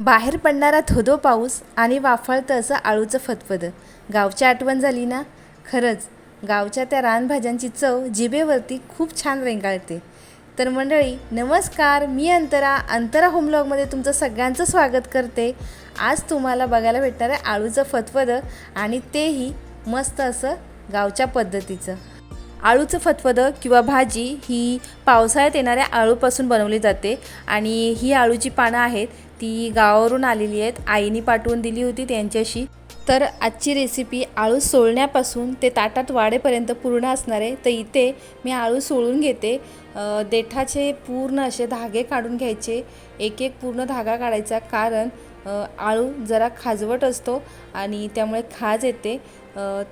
बाहेर पडणारा धोधो पाऊस आणि वाफाळतं असं आळूचं फतफदं. गावची आठवण झाली ना? खरंच गावच्या त्या रानभाज्यांची चव जिभेवरती खूप छान रेंगाळते. तर मंडळी नमस्कार. मी अंतरा अंतरा होमलॉगमध्ये तुमचं सगळ्यांचं स्वागत करते. आज तुम्हाला बघायला भेटणार आहे आळूचं फतफदं आणि तेही मस्त असं गावच्या पद्धतीचं. आळूचं फतफदं किंवा भाजी ही पावसाळ्यात येणाऱ्या आळूपासून बनवली जाते. आणि ही आळूची पानं आहेत ती गावावरून आलेली आहेत. आईनी पाठवून दिली होती त्यांच्याशी. तर आजची रेसिपी आळू सोलण्यापासून ते ताटात वाढेपर्यंत पूर्ण असणार आहे. तर इथे मी आळू सोलून घेते. देठाचे पूर्ण असे धागे काढून घ्यायचे. एक एक पूर्ण धागा काढायचा. कारण आळू जरा खाजवट असतो आणि त्यामुळे खाज येते.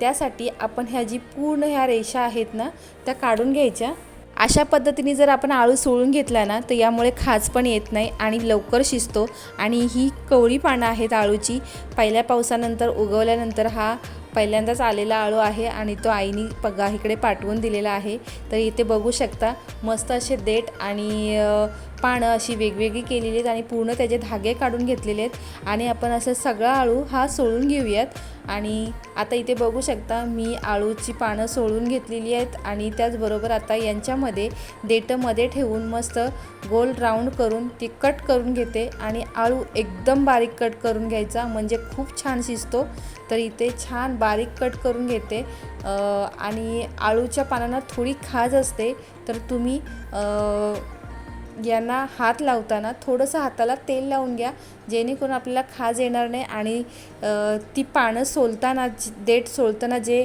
त्यासाठी आपण ह्या जी पूर्ण ह्या रेषा आहेत ना त्या काढून घ्यायच्या. अशा पद्धतीने जर आपण आळू सोळून घेतला ना तर यामुळे खाज पण येत नाही आणि लवकर शिजतो. आणि ही कवळी पानं आहेत आळूची पहिल्या पावसानंतर उगवल्यानंतर हा पहिल्यांदाच आलेला आळू आहे आणि तो आईने पगा इकडे पाठवून दिलेला आहे. तर इथे बघू शकता मस्त असे देठ आणि पानं अशी वेगवेगळी केलेली आहेत आणि पूर्ण त्याचे धागे काढून घेतलेले आहेत. आणि आपण असं सगळा आळू हा सोळून घेऊयात. आणि आता इथे बघू शकता मी आळूची पानं सोळून घेतलेली आहेत आणि त्याचबरोबर आता यांच्यामध्ये देठमध्ये ठेवून मस्त गोल राऊंड करून ती कट करून घेते आणि आळू एकदम बारीक कट करून घ्यायचा. म्हणजे खूप छान शिजतो. तर इथे छान बारीक कट करून घेते. आणि आळूच्या पानांना थोडी खाज असते तर तुम्ही यांना हात लावताना थोडंसं हाताला तेल लावून घ्या जेणेकरून आपल्याला खाज येणार नाही आणि ती पानं सोलताना देठ सोलताना जे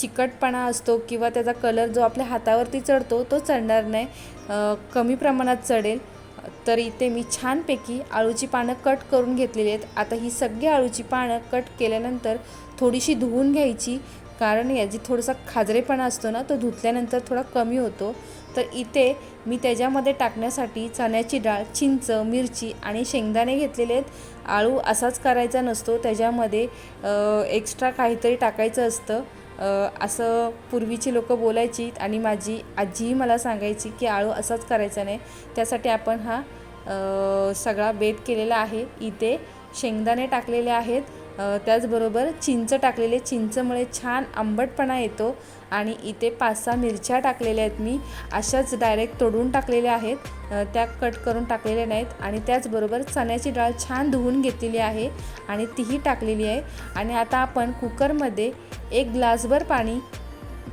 चिकटपणा असतो किंवा त्याचा कलर जो आपल्या हातावरती चढतो तो चढणार नाही. कमी प्रमाणात चढेल. तर इथे मी छानपैकी आळूची पानं कट करून घेतलेली आहेत. आता ही सगळी आळूची पानं कट केल्यानंतर थोडीशी धुवून घ्यायची. कारण याची थोडासा खाजरेपणा असतो ना तो धुतल्यानंतर थोडा कमी होतो. तर इथे मी त्याच्यामध्ये टाकण्यासाठी चण्याची डाळ चिंच मिरची आणि शेंगदाणे घेतलेले आहेत. आळू असाच करायचा नसतो. त्याच्यामध्ये एक्स्ट्रा काहीतरी टाकायचं असतं. असं पूर्वीची लोक बोलायची आणि माझी आजीही मला सांगायची की आळू असाच करायचा नाही. त्यासाठी आपण हा सगळा बेत केलेला आहे. इथे शेंगदाणे टाकलेले आहेत. त्याचबरोबर चिंच टाकलेले चिंचमुळे छान आंबटपणा येतो आणि इथे पाच सहा मिरच्या टाकलेल्या आहेत मी. अशाच डायरेक्ट तोडून टाकलेल्या आहेत. त्या कट करून टाकलेल्या नाहीत आणि त्याचबरोबर चण्याची डाळ छान धुवून घेतलेली आहे आणि तीही टाकलेली आहे. आणि आता आपण कुकरमध्ये एक ग्लासभर पाणी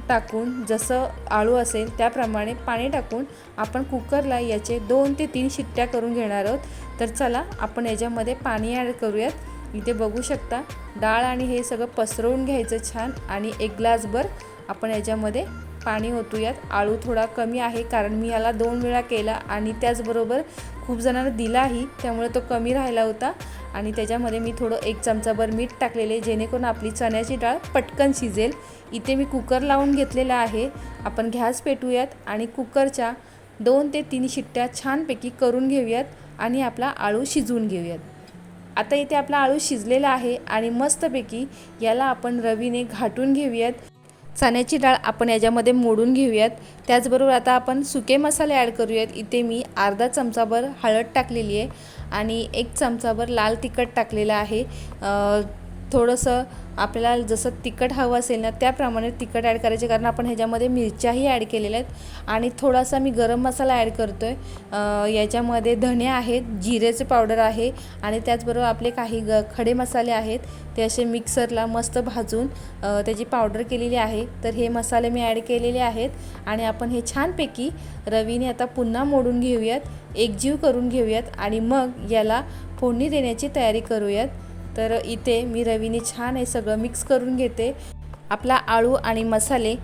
टाकून जसं आळू असेल त्याप्रमाणे पाणी टाकून आपण कुकरला याचे दोन ते तीन शिट्ट्या करून घेणार आहोत. तर चला आपण याच्यामध्ये पाणी ॲड करूयात. इथे बघू शकता. डाळ आणि हे सगळं पसरवून घ्यायचं छान आणि एक ग्लासभर आपण याच्यामध्ये पाणी ओतूयात. आळू थोडा कमी आहे कारण मी याला दोन वेळा केला आणि त्याचबरोबर खूप जणांना दिलाही त्यामुळे तो कमी राहिला होता. आणि त्याच्यामध्ये मी थोडं एक चमचाभर मीठ टाकलेले जेणेकरून आपली चण्याची डाळ पटकन शिजेल. इथे मी कुकर लावून घेतलेला आहे. आपण गॅस पेटूयात आणि कुकरच्या दोन ते तीन शिट्ट्या छानपैकी करून घेऊयात आणि आपला आळू शिजवून घेऊयात. आता इथे आपला आळू शिजलेला आहे आणि मस्तपैकी याला आपण रवीने घाटून घेऊयात. चण्याची डाळ आपण याच्यामध्ये मोडून घेऊयात. त्याचबरोबर आता आपण सुके मसाले ॲड करूयात. इथे मी अर्धा चमचाभर हळद टाकलेली आहे आणि एक चमचाभर लाल तिखट टाकलेलं आहे. थोडंसं आपल्याला जसं तिखट हवं असेल ना त्याप्रमाणे तिखट ॲड करायचे. कारण आपण ह्याच्यामध्ये मिरच्याही ॲड केलेल्या आहेत. आणि थोडासा मी गरम मसाला ॲड करतो आहे याच्यामध्ये धणे आहेत जिरेचं पावडर आहे. आणि त्याचबरोबर आपले काही ग खडे मसाले आहेत. ते असे मिक्सरला मस्त भाजून त्याची पावडर केलेली आहे. तर हे मसाले मी ॲड केलेले आहेत. आणि आपण हे छानपैकी रवीने आता पुन्हा मोडून घेऊयात. एकजीव करून घेऊयात. आणि मग याला फोडणी देण्याची तयारी करूयात. तर इथे मी रवीने छान हे सगळं मिक्स करून घेते. आपला आळू आणि मसाले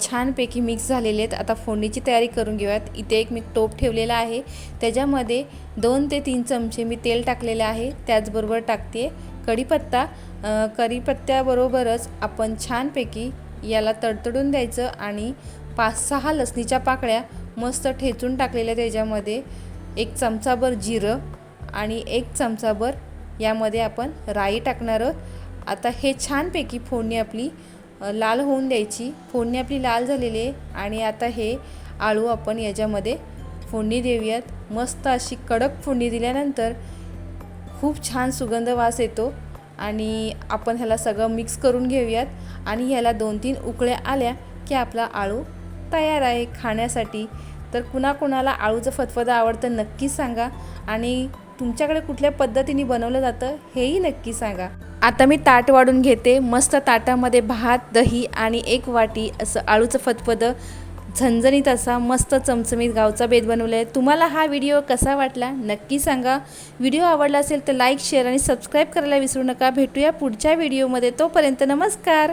छानपैकी मिक्स झालेले आहेत. आता फोडणीची तयारी करून घेऊयात. इथे एक मी टोप ठेवलेला आहे. त्याच्यामध्ये दोन ते तीन चमचे मी तेल टाकलेले आहे. त्याचबरोबर टाकते कढीपत्ता. कढीपत्त्याबरोबरच आपण छानपैकी याला तडतडून द्यायचं आणि पाच सहा लसणीच्या पाकळ्या मस्त ठेचून टाकलेल्या त्याच्यामध्ये एक चमचाभर जिरं आणि एक चमचाभर यामध्ये आपण राई टाकणार आहोत. आता हे छानपैकी फोडणी आपली लाल होऊन द्यायची. फोडणी आपली लाल झालेली आहे आणि आता हे आळू आपण याच्यामध्ये फोडणी देऊयात. मस्त अशी कडक फोडणी दिल्यानंतर खूप छान सुगंध वास येतो आणि आपण ह्याला सगळं मिक्स करून घेऊयात. आणि ह्याला दोन तीन उकळ्या आल्या की आपला आळू तयार आहे खाण्यासाठी. तर कुणाकुणाला आळूचं फतफदा आवडतं नक्कीच सांगा. आणि तुमच्याकडे कुठल्या पद्धतीने बनवलं जातं हेही नक्की सांगा. आता मी ताट वाढून घेते. मस्त ताटामध्ये भात दही आणि एक वाटी असं आळूचं फतफदं झणझणीत असा मस्त चमचमीत गावचा बेत बनवला आहे तुम्हाला हा व्हिडिओ कसा वाटला नक्की सांगा. व्हिडिओ आवडला असेल तर लाईक शेअर आणि सबस्क्राईब करायला विसरू नका. भेटूया पुढच्या व्हिडिओमध्ये. तोपर्यंत नमस्कार.